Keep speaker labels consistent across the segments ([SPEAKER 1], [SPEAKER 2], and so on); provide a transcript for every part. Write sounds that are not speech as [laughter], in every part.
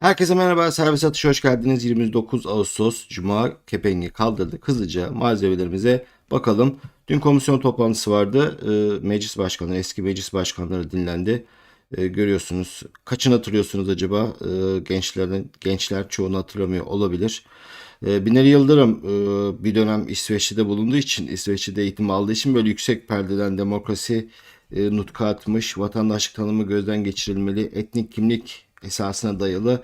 [SPEAKER 1] Herkese merhaba, servis atışı hoş geldiniz. 29 Ağustos Cuma kepengi kaldırdık. Hızlıca malzemelerimize bakalım. Dün komisyon toplantısı vardı. Ee, meclis başkanı, eski meclis başkanları dinlendi. Ee, görüyorsunuz. Kaçını hatırlıyorsunuz acaba? Ee, gençlerden, gençler çoğunu hatırlamıyor olabilir. Ee, Binali Yıldırım e, bir dönem İsveç'te bulunduğu için, İsveç'te eğitim aldığı için böyle yüksek perdeden demokrasi e, nutku atmış, vatandaşlık tanımı gözden geçirilmeli, etnik kimlik esasına dayalı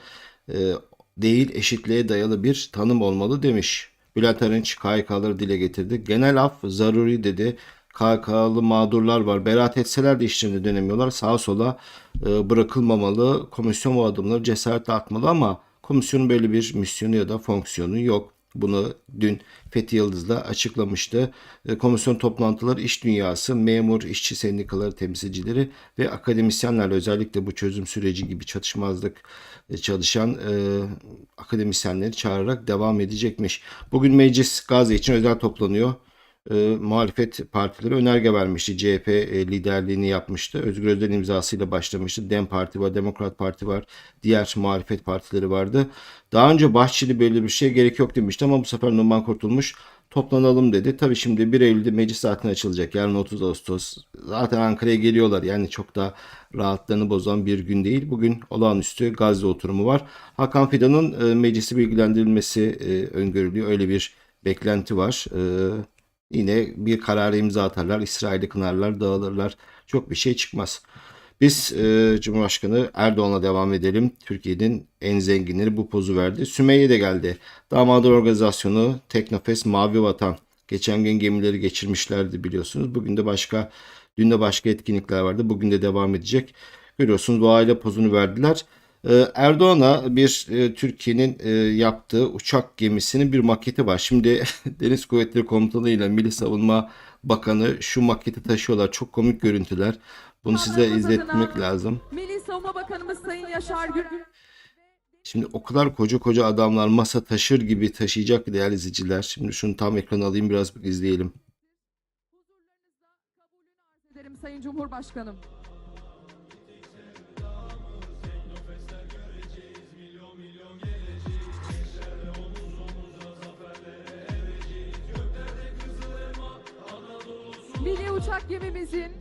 [SPEAKER 1] e, değil eşitliğe dayalı bir tanım olmalı demiş. Bülent Arınç KHK'ları dile getirdi. Genel af zaruri dedi. KHK'lı mağdurlar var. Beraat etseler de işlerini dönemiyorlar. Sağa sola e, bırakılmamalı. Komisyon bu adımları cesaretle atmalı ama komisyonun böyle bir misyonu ya da fonksiyonu yok. Bunu dün Fethi Yıldız'la açıklamıştı. E, Komisyon toplantıları iş dünyası, memur, işçi sendikaları temsilcileri ve akademisyenlerle özellikle bu çözüm süreci gibi çatışmazlık e, çalışan e, akademisyenleri çağırarak devam edecekmiş. Bugün meclis Gazze için özel toplanıyor. E, muhalefet partileri önerge vermişti. CHP e, liderliğini yapmıştı. Özgür Özel imzasıyla başlamıştı. Dem Parti var, Demokrat Parti var. Diğer muhalefet partileri vardı. Daha önce Bahçeli böyle bir şey gerek yok demişti ama bu sefer Numan Kurtulmuş toplanalım dedi. Tabii şimdi 1 Eylül'de meclis zaten açılacak. Yarın 30 Ağustos. Zaten Ankara'ya geliyorlar. Yani çok da rahatlarını bozan bir gün değil. Bugün olağanüstü Gazze oturumu var. Hakan Fidan'ın e, meclisi bilgilendirilmesi e, öngörülüyor. Öyle bir beklenti var. E, yine bir karara imza atarlar. İsrail'i kınarlar, dağılırlar. Çok bir şey çıkmaz. Biz e, Cumhurbaşkanı Erdoğan'la devam edelim. Türkiye'nin en zenginleri bu pozu verdi. Sümeyye de geldi. Damadır Organizasyonu, Teknofest, Mavi Vatan. Geçen gün gemileri geçirmişlerdi biliyorsunuz. Bugün de başka, dün de başka etkinlikler vardı. Bugün de devam edecek. Görüyorsunuz aile pozunu verdiler. E, Erdoğan'a bir e, Türkiye'nin e, yaptığı uçak gemisinin bir maketi var. Şimdi [laughs] Deniz Kuvvetleri Komutanı ile Milli Savunma Bakanı şu maketi taşıyorlar. Çok komik görüntüler. Bunu size izletmek lazım.
[SPEAKER 2] Milli Savunma Bakanımız Sayın Yaşar Gül
[SPEAKER 1] Şimdi o kadar koca koca adamlar masa taşır gibi taşıyacak değerli izleyiciler. Şimdi şunu tam ekrana alayım biraz izleyelim.
[SPEAKER 2] Sayın Cumhurbaşkanım. Uçak gemimizin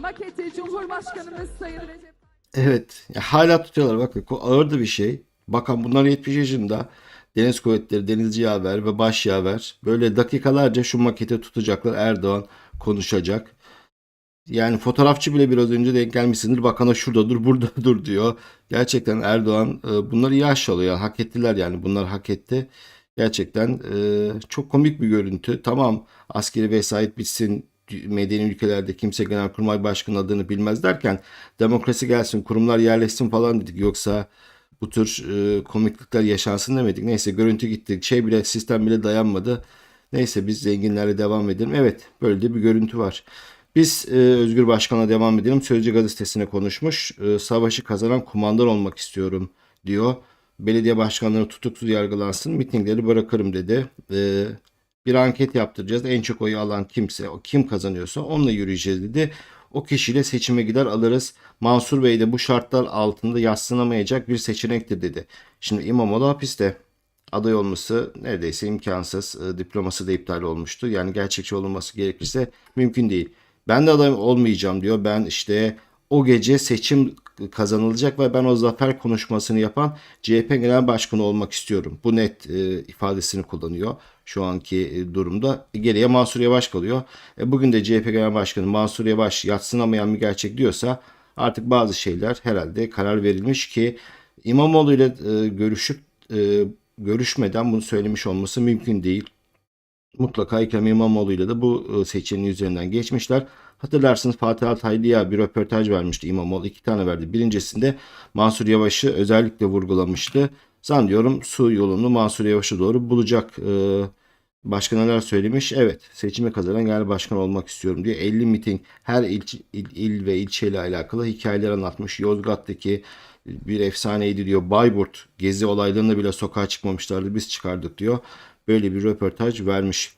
[SPEAKER 2] maketi Cumhurbaşkanımız Sayın Recep
[SPEAKER 1] Evet ya hala tutuyorlar bakın ko- ağır da bir şey. Bakan bunlar 70 yaşında. Deniz Kuvvetleri, Denizci Yaver ve Baş Yaver böyle dakikalarca şu maketi tutacaklar. Erdoğan konuşacak. Yani fotoğrafçı bile biraz önce denk gelmişsindir. Bakana şurada dur, burada [laughs] dur diyor. Gerçekten Erdoğan e, bunları iyi aşağılıyor. Hak ettiler yani. Bunlar hak etti. Gerçekten e, çok komik bir görüntü. Tamam askeri vesayet bitsin. Medeni ülkelerde kimse Genelkurmay Başkanı adını bilmez derken demokrasi gelsin, kurumlar yerleşsin falan dedik. Yoksa bu tür e, komiklikler yaşansın demedik. Neyse görüntü gitti. Şey bile sistem bile dayanmadı. Neyse biz zenginlerle devam edelim. Evet böyle de bir görüntü var. Biz e, Özgür Başkan'a devam edelim. Sözcü gazetesine konuşmuş. E, savaşı kazanan kumandan olmak istiyorum diyor. Belediye başkanları tutuksuz yargılansın. Mitingleri bırakırım dedi. E, bir anket yaptıracağız. En çok oyu alan kimse, o kim kazanıyorsa onunla yürüyeceğiz dedi. O kişiyle seçime gider alırız. Mansur Bey de bu şartlar altında yaslanamayacak bir seçenektir dedi. Şimdi İmamoğlu hapiste. Aday olması neredeyse imkansız. Diploması da iptal olmuştu. Yani gerçekçi olunması gerekirse mümkün değil. Ben de aday olmayacağım diyor. Ben işte o gece seçim kazanılacak ve ben o zafer konuşmasını yapan CHP Genel Başkanı olmak istiyorum. Bu net e, ifadesini kullanıyor şu anki e, durumda. E, geriye Mansur Yavaş kalıyor. E, bugün de CHP Genel Başkanı Mansur Yavaş yatsınamayan bir gerçek diyorsa artık bazı şeyler herhalde karar verilmiş ki İmamoğlu ile e, görüşüp e, görüşmeden bunu söylemiş olması mümkün değil. Mutlaka Ekrem İmamoğlu ile de bu e, seçeneğin üzerinden geçmişler. Hatırlarsınız Fatih Altaylı'ya bir röportaj vermişti İmamoğlu. iki tane verdi. Birincisinde Mansur Yavaş'ı özellikle vurgulamıştı. Zannediyorum su yolunu Mansur Yavaş'a doğru bulacak. Ee, başka neler söylemiş? Evet seçimi kazanan genel başkan olmak istiyorum diye 50 miting her il, il, il ve ilçeyle alakalı hikayeler anlatmış. Yozgat'taki bir efsaneydi diyor. Bayburt gezi olaylarında bile sokağa çıkmamışlardı biz çıkardık diyor. Böyle bir röportaj vermiş.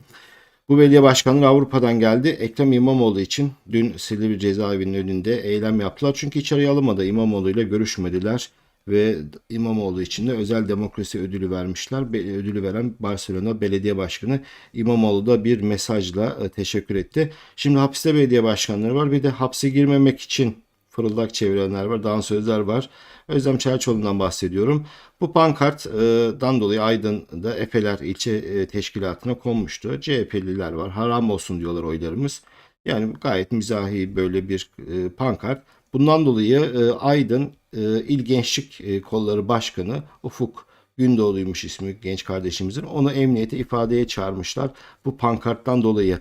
[SPEAKER 1] Bu belediye başkanları Avrupa'dan geldi. Ekrem İmamoğlu için dün Silivri cezaevinin önünde eylem yaptılar. Çünkü içeriye alınmadı. İmamoğlu ile görüşmediler. Ve İmamoğlu için de özel demokrasi ödülü vermişler. Ödülü veren Barcelona Belediye Başkanı İmamoğlu da bir mesajla e, teşekkür etti. Şimdi hapiste belediye başkanları var. Bir de hapse girmemek için fırıldak çevirenler var, dansözler var. Özlem Çerçoğlu'ndan bahsediyorum. Bu pankarttan dolayı Aydın'da Efeler ilçe e, teşkilatına konmuştu. CHP'liler var. Haram olsun diyorlar oylarımız. Yani gayet mizahi böyle bir e, pankart. Bundan dolayı e, Aydın e, İl Gençlik e, Kolları Başkanı Ufuk Gündoğdu'ymuş ismi genç kardeşimizin. Onu emniyete ifadeye çağırmışlar. Bu pankarttan dolayı.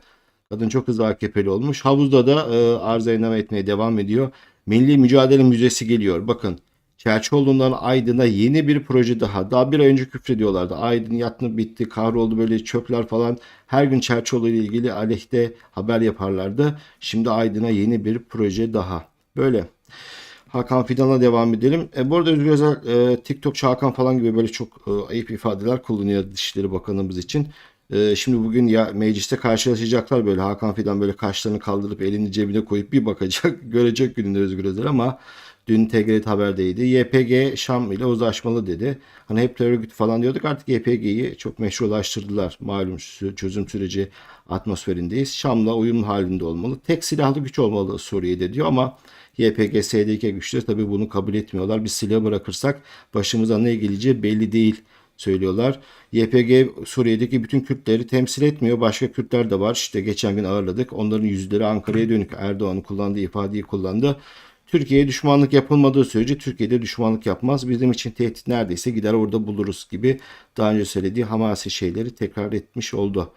[SPEAKER 1] Kadın çok hızlı AKP'li olmuş. Havuzda da e, arıza etmeye devam ediyor. Milli Mücadele Müzesi geliyor. Bakın Çerçoğlu'ndan Aydın'a yeni bir proje daha. Daha bir ay önce küfrediyorlardı. Aydın yatını bitti, kahroldu böyle çöpler falan. Her gün Çerçoğlu ile ilgili aleyhte haber yaparlardı. Şimdi Aydın'a yeni bir proje daha. Böyle. Hakan Fidan'a devam edelim. E, bu arada Özgür Özel e, TikTok Hakan falan gibi böyle çok e, ayıp ifadeler kullanıyor Dışişleri Bakanımız için. E, şimdi bugün ya mecliste karşılaşacaklar böyle Hakan Fidan böyle kaşlarını kaldırıp elini cebine koyup bir bakacak [laughs] görecek gününde Özgür Özel ama dün TGRT haberdeydi. YPG Şam ile uzlaşmalı dedi. Hani hep terör örgütü falan diyorduk artık YPG'yi çok meşrulaştırdılar. Malum çözüm süreci atmosferindeyiz. Şam'la uyum halinde olmalı. Tek silahlı güç olmalı Suriye'de diyor ama YPG, SDK güçleri tabii bunu kabul etmiyorlar. Biz silahı bırakırsak başımıza ne geleceği belli değil söylüyorlar. YPG Suriye'deki bütün Kürtleri temsil etmiyor. Başka Kürtler de var. İşte geçen gün ağırladık. Onların yüzleri Ankara'ya dönük Erdoğan'ın kullandığı ifadeyi kullandı. Türkiye'ye düşmanlık yapılmadığı sürece Türkiye'de düşmanlık yapmaz. Bizim için tehdit neredeyse gider orada buluruz gibi daha önce söylediği hamasi şeyleri tekrar etmiş oldu.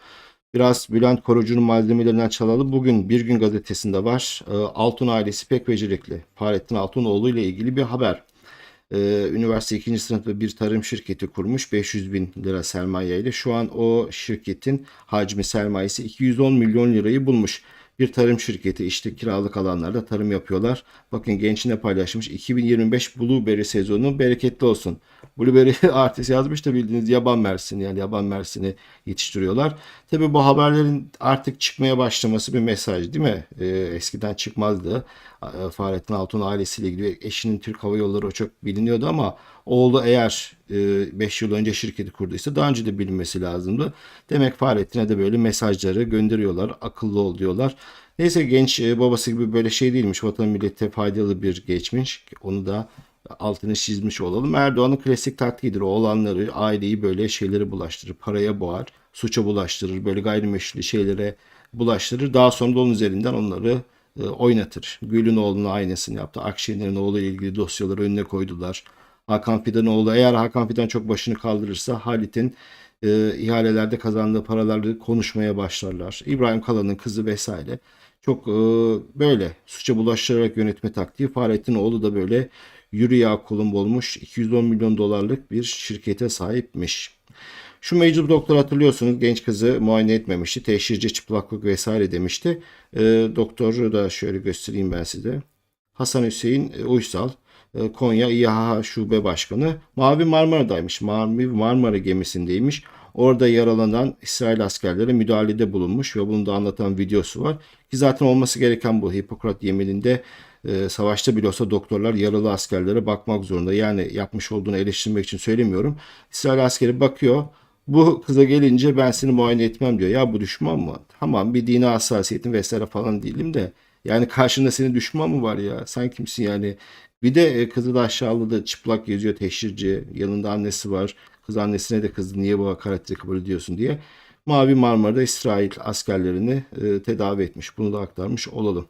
[SPEAKER 1] Biraz Bülent Korucu'nun malzemelerinden çalalım. Bugün Bir Gün gazetesinde var. Ee, Altun ailesi pek becerikli. Fahrettin Altunoğlu ile ilgili bir haber. Ee, üniversite 2. sınıfta bir tarım şirketi kurmuş 500 bin lira sermaye ile. Şu an o şirketin hacmi sermayesi 210 milyon lirayı bulmuş. Bir tarım şirketi işte kiralık alanlarda tarım yapıyorlar. Bakın gençine paylaşmış 2025 Blueberry sezonu bereketli olsun. Blueberry [laughs] artist yazmış da bildiğiniz yaban mersini yani yaban mersini yetiştiriyorlar. Tabi bu haberlerin artık çıkmaya başlaması bir mesaj değil mi? Ee, eskiden çıkmazdı. Ee, Fahrettin Altun ailesiyle ilgili eşinin Türk Hava Yolları o çok biliniyordu ama oğlu eğer 5 yıl önce şirketi kurduysa daha önce de bilinmesi lazımdı. Demek Fahrettin'e de böyle mesajları gönderiyorlar. Akıllı ol diyorlar. Neyse genç e, babası gibi böyle şey değilmiş. Vatan millete faydalı bir geçmiş. Onu da altını çizmiş olalım. Erdoğan'ın klasik taktiğidir. O olanları, aileyi böyle şeylere bulaştırır. Paraya boğar, suça bulaştırır. Böyle gayrimeşru şeylere bulaştırır. Daha sonra da onun üzerinden onları e, oynatır. Gül'ün oğlunun aynısını yaptı. Akşener'in oğlu ile ilgili dosyaları önüne koydular. Hakan Fidanoğlu eğer Hakan Fidan çok başını kaldırırsa Halit'in e, ihalelerde kazandığı paraları konuşmaya başlarlar. İbrahim Kala'nın kızı vesaire. Çok e, böyle suça bulaştırarak yönetme taktiği. Fahrettin oğlu da böyle yürü ya kulum olmuş 210 milyon dolarlık bir şirkete sahipmiş. Şu meczup doktor hatırlıyorsunuz genç kızı muayene etmemişti. Teşhirci çıplaklık vesaire demişti. E, doktoru da şöyle göstereyim ben size. Hasan Hüseyin e, Uysal. e, Konya İHA Şube Başkanı. Mavi Marmara'daymış. Mavi Marmara gemisindeymiş. Orada yaralanan İsrail askerlere müdahalede bulunmuş ve bunu da anlatan videosu var. Ki zaten olması gereken bu. Hipokrat yemininde e, savaşta bile olsa doktorlar yaralı askerlere bakmak zorunda. Yani yapmış olduğunu eleştirmek için söylemiyorum. İsrail askeri bakıyor. Bu kıza gelince ben seni muayene etmem diyor. Ya bu düşman mı? Tamam bir dini hassasiyetin vesaire falan değilim de. Yani karşında senin düşman mı var ya? Sen kimsin yani? Bir de e, kızı da aşağıladı. Çıplak geziyor teşhirci. Yanında annesi var. Kız annesine de kızı niye bu hakaretleri kabul ediyorsun diye. Mavi Marmara'da İsrail askerlerini e, tedavi etmiş. Bunu da aktarmış olalım.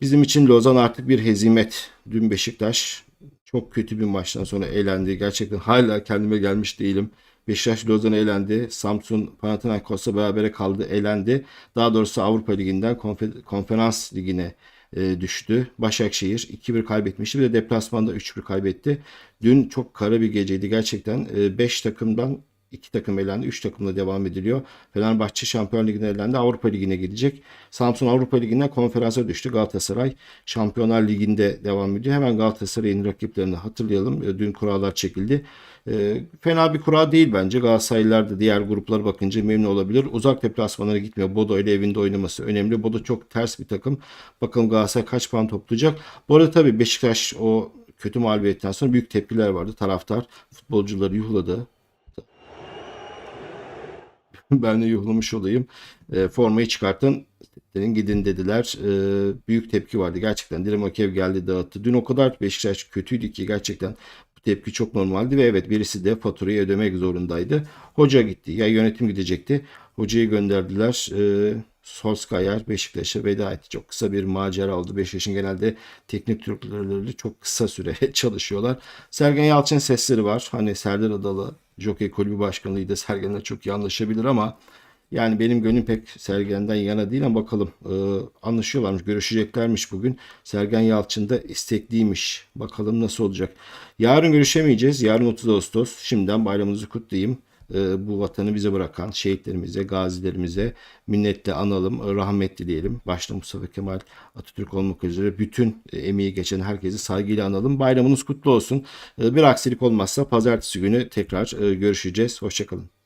[SPEAKER 1] Bizim için Lozan artık bir hezimet. Dün Beşiktaş çok kötü bir maçtan sonra eğlendi. Gerçekten hala kendime gelmiş değilim. Beşiktaş Lozan'a elendi. Samsun Panathinaikos'la berabere kaldı, elendi. Daha doğrusu Avrupa Ligi'nden konfer- konferans ligine e, düştü. Başakşehir 2-1 kaybetmişti. Bir de deplasmanda 3-1 kaybetti. Dün çok kara bir geceydi gerçekten. 5 takımdan 2 takım elendi. 3 takımla devam ediliyor. Fenerbahçe Şampiyon Ligi'ne elendi. Avrupa Ligi'ne gidecek. Samsun Avrupa Ligi'nden konferansa düştü. Galatasaray Şampiyonlar Ligi'nde devam ediyor. Hemen Galatasaray'ın rakiplerini hatırlayalım. E, Dün kurallar çekildi. E, fena bir kura değil bence. Galatasaraylılar da diğer gruplara bakınca memnun olabilir. Uzak deplasmanlara gitmiyor. Bodo ile evinde oynaması önemli. Bodo çok ters bir takım. Bakalım Galatasaray kaç puan toplayacak. Bu arada tabii Beşiktaş o kötü mağlubiyetten sonra büyük tepkiler vardı. Taraftar futbolcuları yuhladı. [laughs] ben de yuhlamış olayım. E, formayı çıkartın denin gidin dediler. E, büyük tepki vardı gerçekten. Dinamo Kiev geldi dağıttı. Dün o kadar Beşiktaş kötüydü ki gerçekten bu tepki çok normaldi ve evet birisi de faturayı ödemek zorundaydı. Hoca gitti. Ya yönetim gidecekti. Hocayı gönderdiler. E, Solskjaer Beşiktaş'a veda etti. Çok kısa bir macera oldu. Beşiktaş'ın genelde teknik direktörleri çok kısa süre [laughs] çalışıyorlar. Sergen Yalçın sesleri var. Hani Serdar Adalı Jockey Kulübü Başkanlığı'yla Sergen'le çok iyi anlaşabilir ama yani benim gönlüm pek Sergen'den yana değil ama bakalım Ee, anlaşıyorlarmış, görüşeceklermiş bugün. Sergen Yalçın da istekliymiş. Bakalım nasıl olacak. Yarın görüşemeyeceğiz. Yarın 30 Ağustos. Şimdiden bayramınızı kutlayayım. Ee, bu vatanı bize bırakan şehitlerimize, gazilerimize minnetle analım, rahmet dileyelim. Başta Mustafa Kemal Atatürk olmak üzere bütün e, emeği geçen herkesi saygıyla analım. Bayramınız kutlu olsun. Ee, Bir aksilik olmazsa pazartesi günü tekrar e, görüşeceğiz. Hoşçakalın.